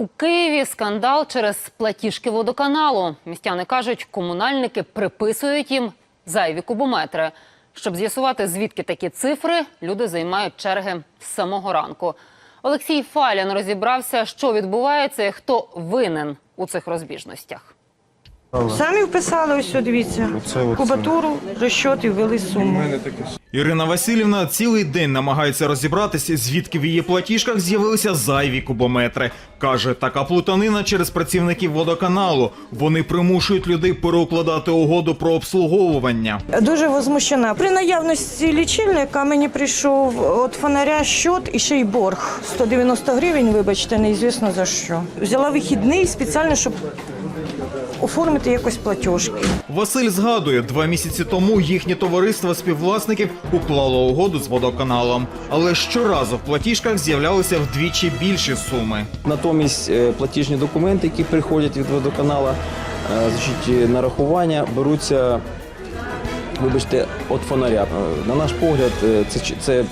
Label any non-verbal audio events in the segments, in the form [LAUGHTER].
У Києві скандал через платіжки водоканалу. Містяни кажуть, комунальники приписують їм зайві кубометри. Щоб з'ясувати, звідки такі цифри, люди займають черги з самого ранку. Олексій Фалян розібрався, що відбувається і хто винен у цих розбіжностях. Самі вписали ось, о, дивіться, Оце, оце. кубатуру, розчот і ввели суму. Ірина Васильівна цілий день намагається розібратися, звідки в її платіжках з'явилися зайві кубометри. Каже, така плутанина через працівників водоканалу. Вони примушують людей переукладати угоду про обслуговування. Дуже возмущена. При наявності лічильника мені прийшов від фонаря щот і ще й борг. 190 гривень, вибачте, неізвісно за що. Взяла вихідний спеціально, щоб оформити якось платіжки. Василь згадує, два місяці тому їхнє товариство співвласників уклало угоду з водоканалом, але щоразу в платіжках з'являлися вдвічі більші суми. Натомість е, платіжні документи, які приходять від водоканала, е, значить, е, нарахування беруться, вибачте, від фонаря. На наш погляд, це, це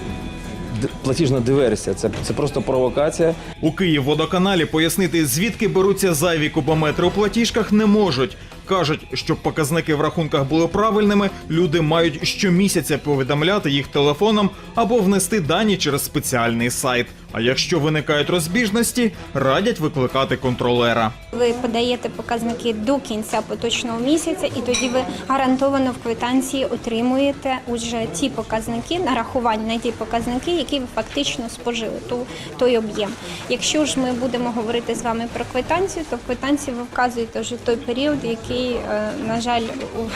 платіжна диверсія, це, це просто провокація. У Київводоканалі пояснити, звідки беруться зайві кубометри у платіжках, не можуть. Кажуть, щоб показники в рахунках були правильними, люди мають щомісяця повідомляти їх телефоном або внести дані через спеціальний сайт. А якщо виникають розбіжності, радять викликати контролера. Ви подаєте показники до кінця поточного місяця, і тоді ви гарантовано в квитанції отримуєте уже ті показники, нарахування на ті показники, які ви фактично спожили, ту, той об'єм. Якщо ж ми будемо говорити з вами про квитанцію, то в квитанції ви вказуєте вже той період, який, е, на жаль,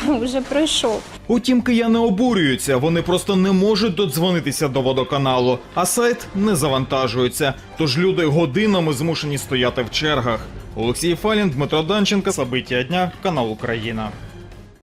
вже [LAUGHS] пройшов. Утім, кияни обурюються, вони просто не можуть додзвонитися до водоканалу, а сайт не завантажується. Тож люди годинами змушені стояти в чергах. Олексій Фалін, Дмитро Данченко, Сабиття дня, канал Україна.